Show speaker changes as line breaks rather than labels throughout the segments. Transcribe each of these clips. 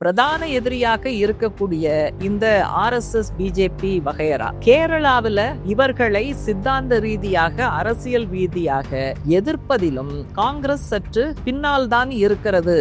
பிரதான எதிரியாக இருக்கக்கூடிய இந்த ஆர் எஸ் எஸ் பிஜேபி வகையரா. கேரளாவில் இவர்களை சித்தாந்த ரீதியாக அரசியல் ரீதியாக எதிர்ப்பதிலும் காங்கிரஸ் சற்று பின்னால் தான் இருக்கிறது.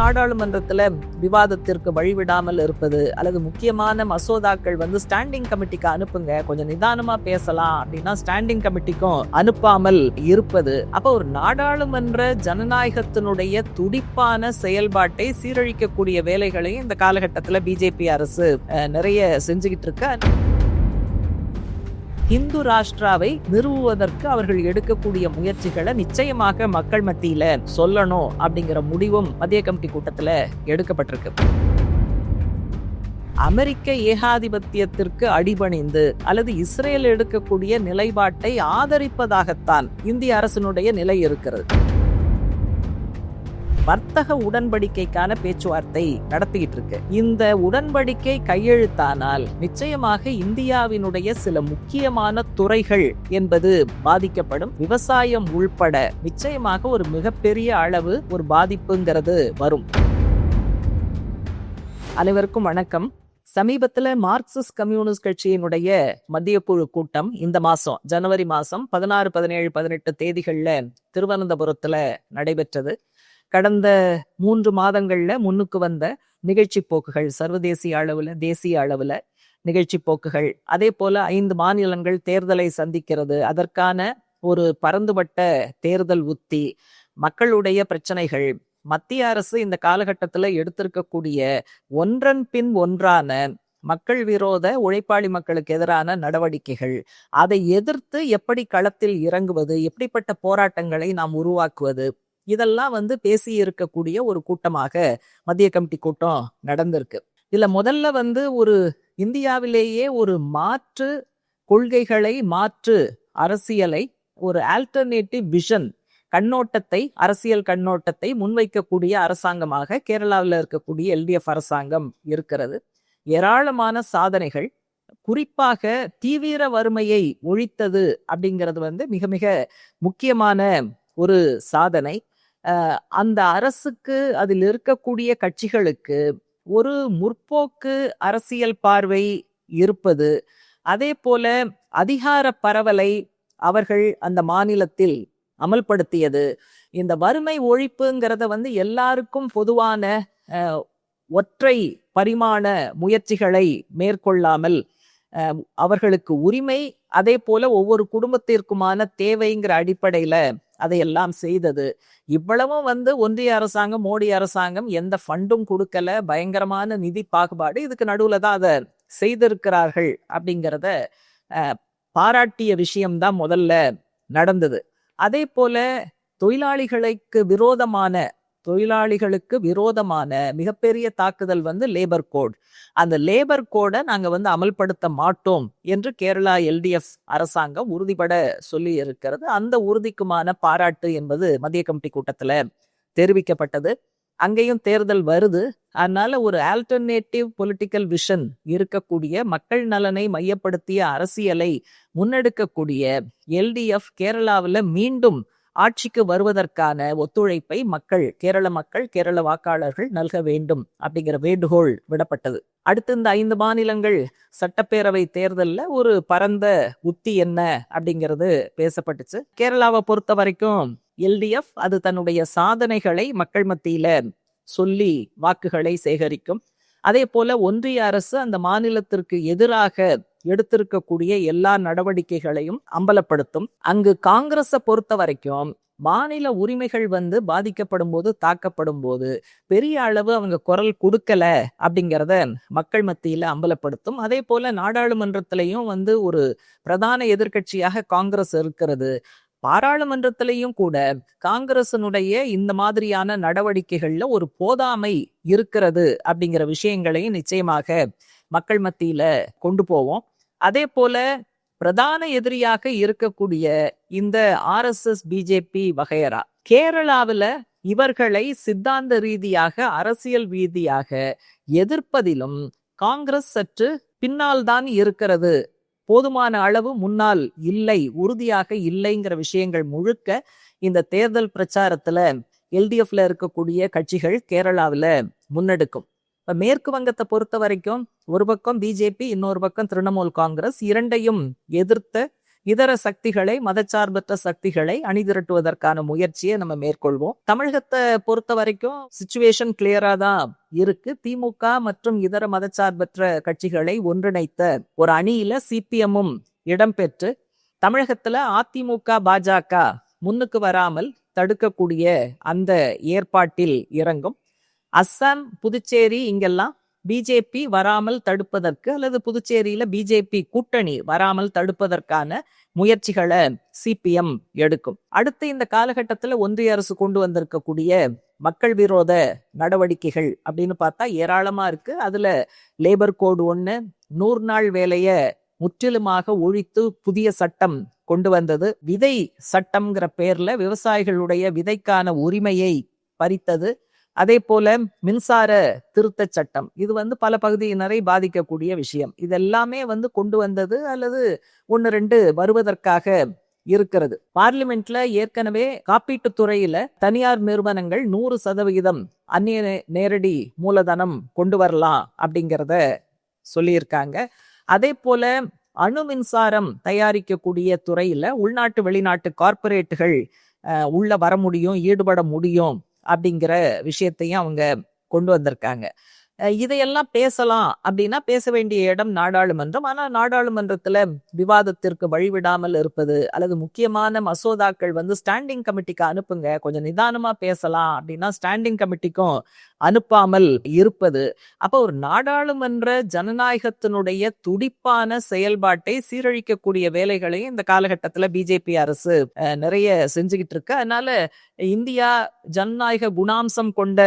நாடாளுமன்றத்தில் விவாதத்திற்கு வழிவிடாமல் இருப்பது அல்லது முக்கியமான மசோதாக்கள் வந்து ஸ்டாண்டிங் கமிட்டிக்கு அனுப்புங்க கொஞ்சம் நிதானமாக பேசலாம் அப்படின்னா ஸ்டாண்டிங் கமிட்டிக்கும் அனுப்பாமல் இருப்பது. அப்போ ஒரு நாடாளுமன்ற ஜனநாயகத்தினுடைய துடிப்பான செயல்பாட்டை சீரழிக்கக்கூடிய வேலைகளையும் இந்த காலகட்டத்தில் பிஜேபி அரசு நிறைய செஞ்சுக்கிட்டு இருக்கு. ஹிந்து ராஷ்டிராவை நிறுவுவதற்கு அவர்கள் எடுக்கக்கூடிய முயற்சிகளை நிச்சயமாக மக்கள் மத்தியில சொல்லணும் அப்படிங்கிற முடிவும் மத்திய கமிட்டி கூட்டத்துல எடுக்கப்பட்டிருக்கு. அமெரிக்க ஏகாதிபத்தியத்திற்கு அடிபணிந்து அல்லது இஸ்ரேல் எடுக்கக்கூடிய நிலைப்பாட்டை ஆதரிப்பதாகத்தான் இந்திய அரசினுடைய நிலை இருக்கிறது. வர்த்தக உடன்படிக்கைக்கான பேச்சுவார்த்தை நடத்திக்கிட்டு இருக்கு. இந்த உடன்படிக்கை கையெழுத்தானால் நிச்சயமாக இந்தியாவினுடைய சில முக்கியமான துறைகள் என்பது பாதிக்கப்படும். விவசாயம் உள்பட நிச்சயமாக ஒரு மிகப்பெரிய அளவு ஒரு பாதிப்புங்கிறது வரும். அனைவருக்கும் வணக்கம். சமீபத்தில் மார்க்சிஸ்ட் கம்யூனிஸ்ட் கட்சியினுடைய மத்திய குழு கூட்டம் இந்த மாதம் ஜனவரி மாதம் பதினாறு பதினேழு பதினெட்டு தேதிகளில் திருவனந்தபுரத்தில் நடைபெற்றது. கடந்த மூன்று மாதங்கள்ல முன்னுக்கு வந்த நிகழ்ச்சி போக்குகள் சர்வதேசிய அளவுல தேசிய அளவுல நிகழ்ச்சி போக்குகள். அதே போல ஐந்து மாநிலங்கள் தேர்தலை சந்திக்கிறது. அதற்கான ஒரு பரந்துபட்ட தேர்தல் உத்தி மக்களுடைய பிரச்சனைகள். மத்திய அரசு இந்த காலகட்டத்தில் எடுத்திருக்கக்கூடிய ஒன்றன் பின் ஒன்றான மக்கள் விரோத உழைப்பாளி மக்களுக்கு எதிரான நடவடிக்கைகள். அதை எதிர்த்து எப்படி களத்தில் இறங்குவது எப்படிப்பட்ட போராட்டங்களை நாம் உருவாக்குவது இதெல்லாம் வந்து பேசி இருக்கக்கூடிய ஒரு கூட்டமாக மத்திய கமிட்டி கூட்டம் நடந்திருக்கு. இதுல முதல்ல வந்து ஒரு இந்தியாவிலேயே ஒரு மாற்று கொள்கைகளை மாற்று அரசியலை ஒரு ஆல்டர்னேட்டிவ் விஷன் கண்ணோட்டத்தை அரசியல் கண்ணோட்டத்தை முன்வைக்கக்கூடிய அரசாங்கமாக கேரளாவில் இருக்கக்கூடிய எல்டிஎஃப் அரசாங்கம் இருக்கிறது. ஏராளமான சாதனைகள். குறிப்பாக தீவிர வறுமையை ஒழித்தது அப்படிங்கிறது வந்து மிக மிக முக்கியமான ஒரு சாதனை. அந்த அரசுக்கு அதில் இருக்கக்கூடிய கட்சிகளுக்கு ஒரு முற்போக்கு அரசியல் பார்வை இருப்பது அதே போல அதிகார பரவலை அவர்கள் அந்த மாநிலத்தில் அமல்படுத்தியது. இந்த வறுமை ஒழிப்புங்கிறத வந்து எல்லாருக்கும் பொதுவான ஒற்றை பரிமாண முயற்சிகளை மேற்கொள்ளாமல் அவர்களுக்கு உரிமை அதே போல ஒவ்வொரு குடும்பத்திற்குமான தேவைங்கிற அடிப்படையில அதையெல்லாம் செய்தது. இவ்வளவும் வந்து ஒன்றிய அரசாங்கம் மோடி அரசாங்கம் எந்த ஃபண்டும் கொடுக்கல பயங்கரமான நிதி பாகுபாடு இதுக்கு நடுவில் தான் அதை செய்திருக்கிறார்கள் அப்படிங்கிறத பாராட்டிய விஷயம்தான் முதல்ல நடந்தது. அதே போல தொழிலாளிகளுக்கு விரோதமான தொழிலாளிகளுக்கு விரோதமான மிகப்பெரிய தாக்குதல் வந்து லேபர் கோட். அந்த லேபர் கோடை நாங்கள் வந்து அமல்படுத்த மாட்டோம் என்று கேரளா எல்டிஎஃப் அரசாங்கம் உறுதிபட சொல்லி இருக்கிறது அந்த உறுதிக்குமான பாராட்டு என்பது மத்திய கமிட்டி கூட்டத்தில் தெரிவிக்கப்பட்டது. அங்கேயும் தேர்தல் வருது. அதனால ஒரு ஆல்டர்னேட்டிவ் பொலிட்டிக்கல் விஷன் இருக்கக்கூடிய மக்கள் நலனை மையப்படுத்திய அரசியலை முன்னெடுக்கக்கூடிய எல்டிஎஃப் கேரளாவில் மீண்டும் ஆட்சிக்கு வருவதற்கான ஒத்துழைப்பை மக்கள் கேரள மக்கள் கேரள வாக்காளர்கள் நல்க வேண்டும் அப்படிங்கிற வேண்டுகோள் விடப்பட்டது. அடுத்து இந்த ஐந்து மாநிலங்கள் சட்டப்பேரவை தேர்தலில் ஒரு பரந்த உத்தி என்ன அப்படிங்கிறது பேசப்பட்டுச்சு. கேரளாவை பொறுத்த வரைக்கும் எல்டிஎஃப் அது தன்னுடைய சாதனைகளை மக்கள் மத்தியில சொல்லி வாக்குகளை சேகரிக்கும். அதே போல ஒன்றிய அரசு அந்த மாநிலத்திற்கு எதிராக எடுத்திருக்கக்கூடிய எல்லா நடவடிக்கைகளையும் அம்பலப்படுத்தும். அங்கு காங்கிரஸை பொறுத்த வரைக்கும் மாநில உரிமைகள் வந்து பாதிக்கப்படும் போது தாக்கப்படும் போது பெரிய அளவு அவங்க குரல் கொடுக்கல அப்படிங்கிறத மக்கள் மத்தியில அம்பலப்படுத்தும். அதே போல நாடாளுமன்றத்திலையும் வந்து ஒரு பிரதான எதிர்க்கட்சியாக காங்கிரஸ் இருக்கிறது. பாராளுமன்றத்திலையும் கூட காங்கிரசினுடைய இந்த மாதிரியான நடவடிக்கைகள்ல ஒரு போதாமை இருக்கிறது அப்படிங்கிற விஷயங்களையும் நிச்சயமாக மக்கள் மத்தியில கொண்டு போவோம். அதே போல பிரதான எதிரியாக இருக்கக்கூடிய இந்த ஆர்எஸ்எஸ் பிஜேபி வகையரா கேரளாவில் இவர்களை சித்தாந்த ரீதியாக அரசியல் ரீதியாக எதிர்ப்பதிலும் காங்கிரஸ் சற்று பின்னால் தான் இருக்கிறது. போதுமான அளவு முன்னால் இல்லை உறுதியாக இல்லைங்கிற விஷயங்கள் முழுக்க இந்த தேர்தல் பிரச்சாரத்துல எல்டிஎஃப்ல இருக்கக்கூடிய கட்சிகள் கேரளாவில் முன்னெடுக்கும். இப்ப மேற்கு வங்கத்தை பொறுத்த வரைக்கும் ஒரு பக்கம் பிஜேபி இன்னொரு பக்கம் திரிணாமுல் காங்கிரஸ் இரண்டையும் எதிர்த்த இதர சக்திகளை மதச்சார்பற்ற சக்திகளை அணிதிரட்டுவதற்கான முயற்சியை நம்ம மேற்கொள்வோம். தமிழகத்தை பொறுத்த வரைக்கும் சுச்சுவேஷன் கிளியரா தான் இருக்கு. திமுக மற்றும் இதர மதச்சார்பற்ற கட்சிகளை ஒன்றிணைத்த ஒரு அணியில சிபிஎம்மும் இடம்பெற்று தமிழகத்துல அதிமுக பாஜக முன்னுக்கு வராமல் தடுக்கக்கூடிய அந்த ஏற்பாட்டில் இறங்கும். அஸ்ஸாம் புதுச்சேரி இங்கெல்லாம் பிஜேபி வராமல் தடுப்பதற்கு அல்லது புதுச்சேரியில பிஜேபி கூட்டணி வராமல் தடுப்பதற்கான முயற்சிகளை சிபிஎம் எடுக்கும். அடுத்து இந்த காலகட்டத்தில் ஒன்றிய அரசு கொண்டு வந்திருக்கக்கூடிய மக்கள் விரோத நடவடிக்கைகள் அப்படின்னு பார்த்தா ஏராளமா இருக்கு. அதுல லேபர் கோடு ஒன்று நூறு நாள் வேலைய முற்றிலுமாக ஒழித்து புதிய சட்டம் கொண்டு வந்தது. விதை சட்டம்ங்கிற பேர்ல விவசாயிகளுடைய விதைக்கான உரிமையை பறித்தது. அதே போல மின்சார திருத்த சட்டம். இது வந்து பல பகுதியினரை பாதிக்கக்கூடிய விஷயம். இதெல்லாமே வந்து கொண்டு வந்தது அல்லது ஒன்று ரெண்டு வருவதற்காக இருக்கிறது. பார்லிமெண்ட்ல ஏற்கனவே காப்பீட்டு துறையில தனியார் நிறுவனங்கள் நூறு சதவிகிதம் அந்நிய நேரடி மூலதனம் கொண்டு வரலாம் அப்படிங்கிறத சொல்லியிருக்காங்க. அதே போல அணு மின்சாரம் தயாரிக்கக்கூடிய துறையில உள்நாட்டு வெளிநாட்டு கார்ப்பரேட்டுகள் உள்ள வர முடியும் ஈடுபட முடியும். அப்படிங்கிற விஷயத்தையும் அவங்க கொண்டு வந்திருக்காங்க. இதையெல்லாம் பேசலாம் அப்படின்னா பேச வேண்டிய இடம் நாடாளுமன்றம். ஆனால் நாடாளுமன்றத்தில் விவாதத்திற்கு வழிவிடாமல் இருப்பது அல்லது முக்கியமான மசோதாக்கள் வந்து ஸ்டாண்டிங் கமிட்டிக்கு அனுப்புங்க கொஞ்சம் நிதானமாக பேசலாம் அப்படின்னா ஸ்டாண்டிங் கமிட்டிக்கும் அனுப்பாமல் இருப்பது. அப்போ ஒரு நாடாளுமன்ற ஜனநாயகத்தினுடைய துடிப்பான செயல்பாட்டை சீரழிக்கக்கூடிய வேலைகளையும் இந்த காலகட்டத்தில் பிஜேபி அரசு நிறைய செஞ்சுக்கிட்டு இருக்கு. அதனால இந்தியா ஜனநாயக குணாம்சம் கொண்ட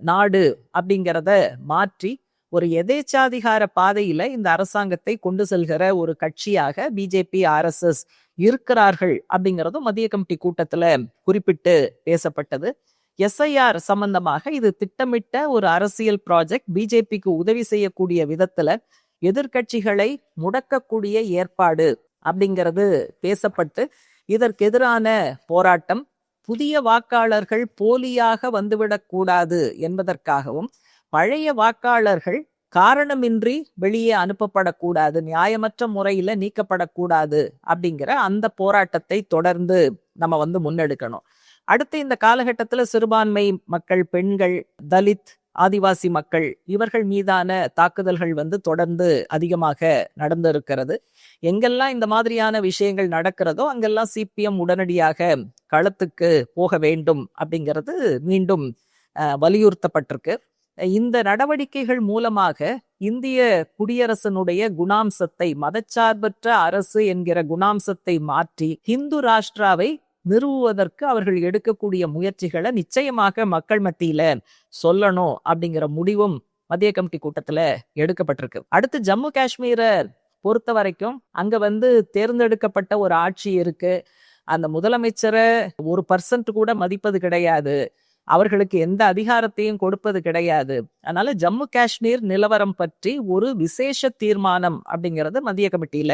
நாடு அப்படிங்கிறத மாற்றி ஒரு எதேச்சாதிகார பாதையில இந்த அரசாங்கத்தை கொண்டு செல்கிற ஒரு கட்சியாக பிஜேபி ஆர்எஸ்எஸ் இருக்கிறார்கள் அப்படிங்கிறதும் மத்திய கமிட்டி கூட்டத்துல குறிப்பிட்டு பேசப்பட்டது. எஸ்ஐஆர் சம்பந்தமாக இது திட்டமிட்ட ஒரு அரசியல் ப்ராஜெக்ட் பிஜேபிக்கு உதவி செய்யக்கூடிய விதத்துல எதிர்கட்சிகளை முடக்கக்கூடிய ஏற்பாடு அப்படிங்கிறது பேசப்பட்டு இதற்கு எதிரான போராட்டம் புதிய வாக்காளர்கள் போலியாக வந்துவிடக்கூடாது என்பதற்காகவும் பழைய வாக்காளர்கள் காரணமின்றி வெளியே அனுப்பப்படக்கூடாது நியாயமற்ற முறையில நீக்கப்படக்கூடாது அப்படிங்கிற அந்த போராட்டத்தை தொடர்ந்து நம்ம வந்து முன்னெடுக்கணும். அடுத்து இந்த காலகட்டத்தில் சிறுபான்மை மக்கள் பெண்கள் தலித் ஆதிவாசி மக்கள் இவர்கள் மீதான தாக்குதல்கள் வந்து தொடர்ந்து அதிகமாக நடந்திருக்கிறது. எங்கெல்லாம் இந்த மாதிரியான விஷயங்கள் நடக்கிறதோ அங்கெல்லாம் சிபிஎம் உடனடியாக களத்துக்கு போக வேண்டும் அப்படிங்கிறது மீண்டும் வலியுறுத்தப்பட்டிருக்கு. இந்த நடவடிக்கைகள் மூலமாக இந்திய குடியரசனுடைய குணாம்சத்தை மதச்சார்பற்ற அரசு என்கிற குணாம்சத்தை மாற்றி ஹிந்து ராஷ்டிராவை நிறுவுவதற்கு அவர்கள் எடுக்கக்கூடிய முயற்சிகளை நிச்சயமாக மக்கள் மத்தியில சொல்லணும் அப்படிங்கிற முடிவும் மத்திய கமிட்டி கூட்டத்துல எடுக்கப்பட்டிருக்கு. அடுத்து ஜம்மு காஷ்மீரை பொறுத்த வரைக்கும் அங்க வந்து தேர்ந்தெடுக்கப்பட்ட ஒரு ஆட்சி இருக்கு. அந்த முதலமைச்சரை ஒரு பர்சன்ட் கூட மதிப்பது கிடையாது. அவர்களுக்கு எந்த அதிகாரத்தையும் கொடுப்பது கிடையாது. அதனால ஜம்மு காஷ்மீர் நிலவரம் பற்றி ஒரு விசேஷ தீர்மானம் அப்படிங்கிறது மத்திய கமிட்டியில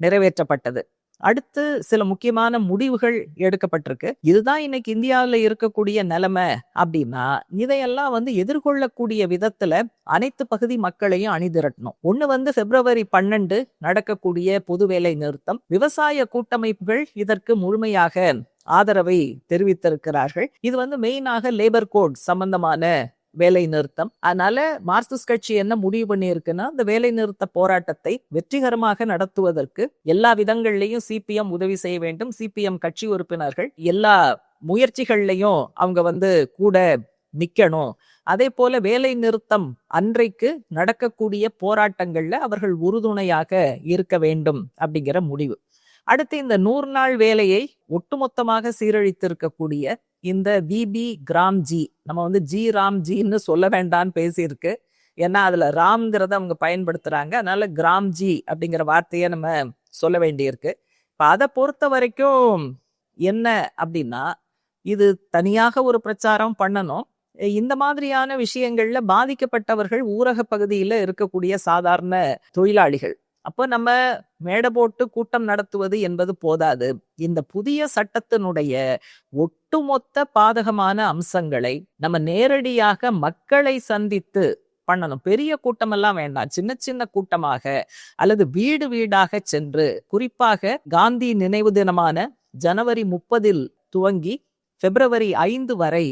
நிறைவேற்றப்பட்டது. அடுத்து சில முக்கியமான முடிவுகள் எடுக்கப்பட்டிருக்கு. இதுதான் இன்னைக்கு இந்தியாவில் இருக்கக்கூடிய நிலைமை அப்படின்னா இதையெல்லாம் வந்து எதிர்கொள்ளக்கூடிய விதத்துல அனைத்து பகுதி மக்களையும் அணிதிரட்டணும். ஒண்ணு வந்து பிப்ரவரி பன்னெண்டு நடக்கக்கூடிய பொது வேலை நிறுத்தம். விவசாய கூட்டமைப்புகள் இதற்கு முழுமையாக ஆதரவை தெரிவித்திருக்கிறார்கள். இது வந்து மெயினாக லேபர் கோட் சம்பந்தமான வேலை நிறுத்தம். அதனால மார்க்சிஸ்ட் கட்சி என்ன முடிவு பண்ணியிருக்குன்னா இந்த வேலை நிறுத்த போராட்டத்தை வெற்றிகரமாக நடத்துவதற்கு எல்லா விதங்கள்லையும் சிபிஎம் உதவி செய்ய வேண்டும். சிபிஎம் கட்சி உறுப்பினர்கள் எல்லா முயற்சிகள்லையும் அவங்க வந்து கூட நிக்கணும். அதே போல வேலை நிறுத்தம் அன்றைக்கு நடக்கக்கூடிய போராட்டங்கள்ல அவர்கள் உறுதுணையாக இருக்க வேண்டும் அப்படிங்கிற முடிவு. அடுத்து இந்த நூறு நாள் வேலையை ஒட்டுமொத்தமாக சீரழித்திருக்கக்கூடிய இந்த விபி கிராம்ஜி நம்ம வந்து ஜி ராம்ஜின்னு சொல்ல வேண்டான்னு பேசியிருக்கு. ஏன்னா அதில் ராம்ங்கிறத அவங்க பயன்படுத்துகிறாங்க அதனால கிராம்ஜி அப்படிங்கிற வார்த்தையை நம்ம சொல்ல வேண்டியிருக்கு. இப்போ அதை பொறுத்த வரைக்கும் என்ன அப்படின்னா இது தனியாக ஒரு பிரச்சாரம் பண்ணணும். இந்த மாதிரியான விஷயங்கள்ல பாதிக்கப்பட்டவர்கள் ஊரக பகுதியில் இருக்கக்கூடிய சாதாரண தொழிலாளிகள். அப்போ நம்ம மேடை போட்டு கூட்டம் நடத்துவது என்பது போதாது. இந்த புதிய சட்டத்தினுடைய ஒட்டுமொத்த பாதகமான அம்சங்களை நம்ம நேரடியாக மக்களை சந்தித்து பண்ணணும். பெரிய கூட்டமெல்லாம் வேண்டாம். சின்ன சின்ன கூட்டமாக அல்லது வீடு வீடாக சென்று குறிப்பாக காந்தி நினைவு தினமான ஜனவரி முப்பதில் துவங்கி பிப்ரவரி ஐந்து வரை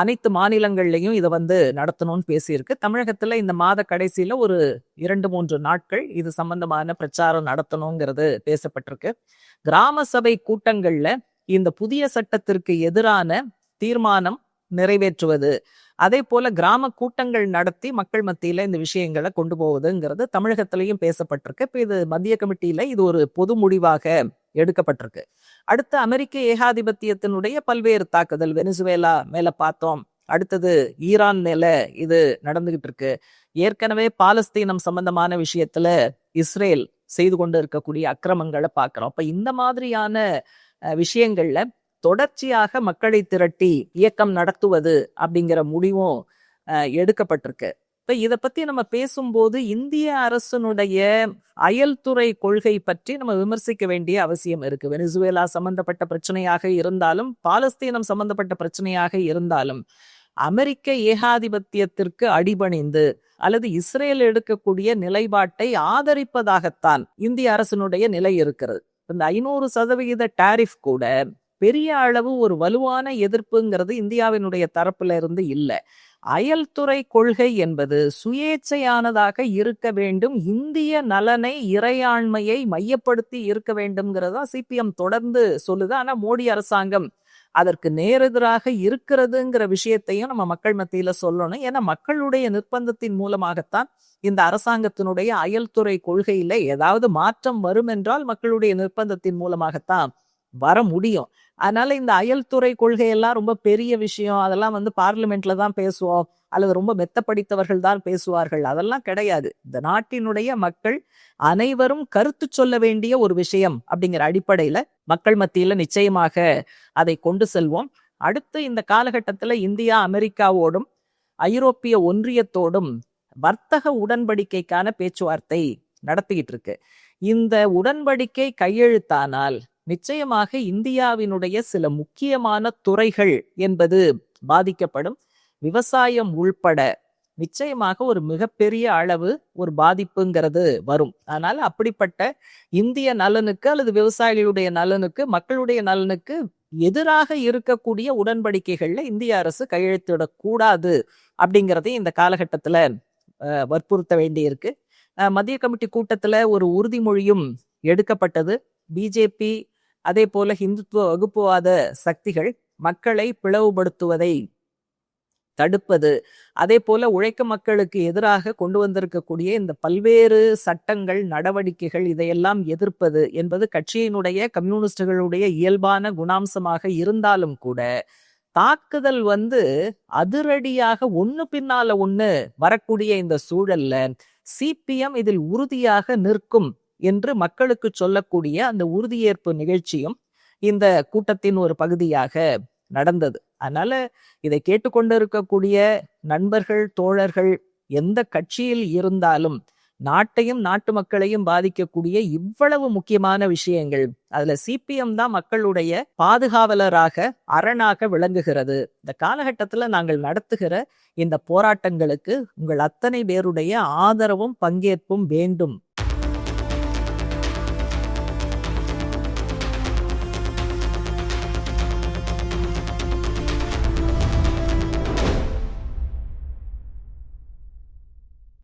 அனைத்து மாநிலங்கள்லையும் இதை வந்து நடத்தணும்னு பேசியிருக்கு. தமிழகத்தில் இந்த மாத கடைசியில் ஒரு இரண்டு மூன்று நாட்கள் இது சம்பந்தமான பிரச்சாரம் நடத்தணுங்கிறது பேசப்பட்டிருக்கு. கிராம சபை கூட்டங்களில் இந்த புதிய சட்டத்திற்கு எதிரான தீர்மானம் நிறைவேற்றுவது அதே போல கிராம கூட்டங்கள் நடத்தி மக்கள் மத்தியில இந்த விஷயங்களை கொண்டு போவதுங்கிறது தமிழகத்திலையும் பேசப்பட்டிருக்கு. இப்போ இது மத்திய கமிட்டியில இது ஒரு பொது முடிவாக எடுக்கப்பட்டிருக்கு. அடுத்து அமெரிக்க ஏகாதிபத்தியத்தினுடைய பல்வேறு தாக்குதல் வெனிசுவேலா மேல பார்த்தோம். அடுத்தது ஈரான் மேல இது நடந்துகிட்டு இருக்கு. ஏற்கனவே பாலஸ்தீனம் சம்பந்தமான விஷயத்துல இஸ்ரேல் செய்து கொண்டு இருக்கக்கூடிய அக்கிரமங்களை பார்க்கிறோம். அப்ப இந்த மாதிரியான விஷயங்கள்ல தொடர்ச்சியாக மக்களை திரட்டி இயக்கம் நடத்துவது அப்படிங்கிற முடிவும் எடுக்கப்பட்டிருக்கு. இப்போ இதை பற்றி நம்ம பேசும்போது இந்திய அரசனுடைய அயல்துறை கொள்கை பற்றி நம்ம விமர்சிக்க வேண்டிய அவசியம் இருக்குது வெனிசுவேலா சம்பந்தப்பட்ட பிரச்சனையாக இருந்தாலும் பாலஸ்தீனம் சம்பந்தப்பட்ட பிரச்சனையாக இருந்தாலும் அமெரிக்க ஏகாதிபத்தியத்திற்கு அடிபணிந்து அல்லது இஸ்ரேல் எடுக்கக்கூடிய நிலைப்பாட்டை ஆதரிப்பதாகத்தான் இந்திய அரசினுடைய நிலை இருக்கிறது. இந்த ஐநூறு சதவிகித டாரிஃப் கூட பெரிய அளவு ஒரு வலுவான எதிர்ப்புங்கிறது இந்தியாவினுடைய தரப்புல இருந்து இல்லை. அயல்துறை கொள்கை என்பது சுயேச்சையானதாக இருக்க வேண்டும். இந்திய நலனை இறையாண்மையை மையப்படுத்தி இருக்க வேண்டும்ங்கிறதா சிபிஎம் தொடர்ந்து சொல்லுது. ஆனால் மோடி அரசாங்கம் அதற்கு நேரெதிராக இருக்கிறதுங்கிற விஷயத்தையும் நம்ம மக்கள் மத்தியில சொல்லணும். ஏன்னா மக்களுடைய நிர்பந்தத்தின் மூலமாகத்தான் இந்த அரசாங்கத்தினுடைய அயல்துறை கொள்கையில ஏதாவது மாற்றம் வரும் என்றால் மக்களுடைய நிர்பந்தத்தின் மூலமாகத்தான் வர முடியும். அதனால இந்த அயல்துறை கொள்கையெல்லாம் ரொம்ப பெரிய விஷயம். அதெல்லாம் வந்து பார்லிமெண்ட்ல தான் பேசுவோம். அல்லது ரொம்ப மெத்த படித்தவர்கள் தான் பேசுவார்கள். அதெல்லாம் கிடையாது. இந்த நாட்டினுடைய மக்கள் அனைவரும் கருத்து சொல்ல வேண்டிய ஒரு விஷயம் அப்படிங்கிற அடிப்படையில மக்கள் மத்தியில நிச்சயமாக அதை கொண்டு செல்வோம். அடுத்து இந்த காலகட்டத்துல இந்தியா அமெரிக்காவோடும் ஐரோப்பிய ஒன்றியத்தோடும் வர்த்தக உடன்படிக்கைக்கான பேச்சுவார்த்தை நடத்திக்கிட்டு இருக்கு. இந்த உடன்படிக்கை கையெழுத்தானால் நிச்சயமாக இந்தியாவினுடைய சில முக்கியமான துறைகள் என்பது பாதிக்கப்படும். விவசாயம் உள்பட நிச்சயமாக ஒரு மிகப்பெரிய அளவு ஒரு பாதிப்புங்கிறது வரும். அதனால அப்படிப்பட்ட இந்திய நலனுக்கு அல்லது விவசாயிகளுடைய நலனுக்கு மக்களுடைய நலனுக்கு எதிராக இருக்கக்கூடிய உடன்படிக்கைகள்ல இந்திய அரசு கையெழுத்திடக்கூடாது அப்படிங்கிறதையும் இந்த காலகட்டத்துல வற்புறுத்த வேண்டியிருக்கு. மத்திய கமிட்டி கூட்டத்துல ஒரு உறுதிமொழியும் எடுக்கப்பட்டது. பிஜேபி அதே போல இந்துத்துவ வகுப்புவாத சக்திகள் மக்களை பிளவுபடுத்துவதை தடுப்பது அதே போல உழைக்க மக்களுக்கு எதிராக கொண்டு வந்திருக்கக்கூடிய இந்த பல்வேறு சட்டங்கள் நடவடிக்கைகள் இதையெல்லாம் எதிர்ப்பது என்பது கட்சியினுடைய கம்யூனிஸ்டுகளுடைய இயல்பான குணாம்சமாக இருந்தாலும் கூட தாக்குதல் வந்து அதிரடியாக ஒன்று பின்னால ஒன்று வரக்கூடிய இந்த சூழல்ல சிபிஎம் இதில் உறுதியாக நிற்கும் என்று மக்களுக்கு சொல்லக்கூடிய அந்த உறுதியேற்பு நிகழ்ச்சியும் இந்த கூட்டத்தின் ஒரு பகுதியாக நடந்தது. அதனால இதை கேட்டுக்கொண்டிருக்கக்கூடிய நண்பர்கள் தோழர்கள் எந்த கட்சியில் இருந்தாலும் நாட்டையும் நாட்டு மக்களையும் பாதிக்கக்கூடிய இவ்வளவு முக்கியமான விஷயங்கள் அதுல சிபிஎம் தான் மக்களுடைய பாதுகாவலராக அரணாக விளங்குகிறது. இந்த காலகட்டத்துல நாங்கள் நடத்துகிற இந்த போராட்டங்களுக்கு உங்கள் அத்தனை பேருடைய ஆதரவும் பங்கேற்பும் வேண்டும்